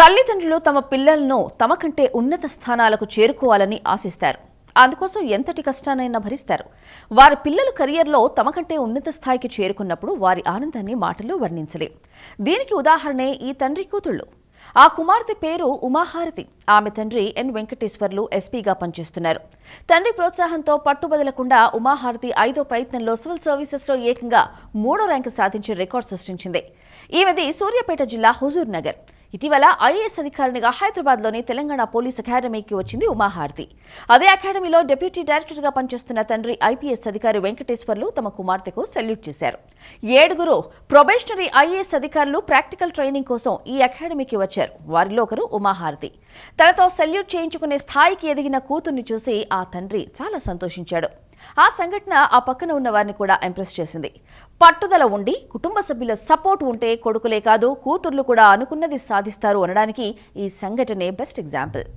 తల్లిదండ్రులు తమ పిల్లలను తమ కంటే ఉన్నత స్థానాలకు చేరుకోవాలని ఆశిస్తారు. అందుకోసం ఎంతటి కష్టానైనా భరిస్తారు. వారి పిల్లలు కెరియర్లో తమ కంటే ఉన్నత స్థాయికి చేరుకున్నప్పుడు వారి ఆనందాన్ని మాటల్లో వర్ణించలేం. దీనికి ఉదాహరణే ఈ తండ్రి కూతుళ్ళు. ఆ కుమార్తె పేరు ఉమాహారతి. ఆమె తండ్రి ఎన్. వెంకటేశ్వర్లు ఎస్పీగా పనిచేస్తున్నారు. తండ్రి ప్రోత్సాహంతో పట్టుబదలకుండా ఉమాహారతి ఐదో ప్రయత్నంలో సివిల్ సర్వీసెస్లో ఏకంగా మూడో ర్యాంకు సాధించి రికార్డు సృష్టించింది. ఈమెది సూర్యాపేట జిల్లా హుజూర్ నగర్. ఇటీవల ఐఏఎస్ అధికారినిగా హైదరాబాద్లోని తెలంగాణ పోలీస్ అకాడమీకి వచ్చింది ఉమాహారతి. అదే అకాడమీలో డిప్యూటీ డైరెక్టర్గా పనిచేస్తున్న తండ్రి ఐపీఎస్ అధికారి వెంకటేశ్వర్లు తమ కుమార్తెకు సెల్యూట్ చేశారు. ఏడుగురు ప్రొబేషనరీ ఐఏఎస్ అధికారులు ప్రాక్టికల్ ట్రైనింగ్ కోసం ఈ అకాడమీకి వచ్చారు. వారిలో ఒకరు ఉమాహారతి. తనతో సెల్యూట్ చేయించుకునే స్థాయికి ఎదిగిన కూతుర్ని చూసి ఆ తండ్రి చాలా సంతోషించాడు. ఆ సంఘటన ఆ పక్కన ఉన్న వారిని కూడా ఇంప్రెస్ చేసింది. పట్టుదల ఉండి కుటుంబ సభ్యుల సపోర్ట్ ఉంటే కొడుకులే కాదు కూతుర్లు కూడా అనుకున్నది సాధిస్తారు అనడానికి ఈ సంఘటనే బెస్ట్ ఎగ్జాంపుల్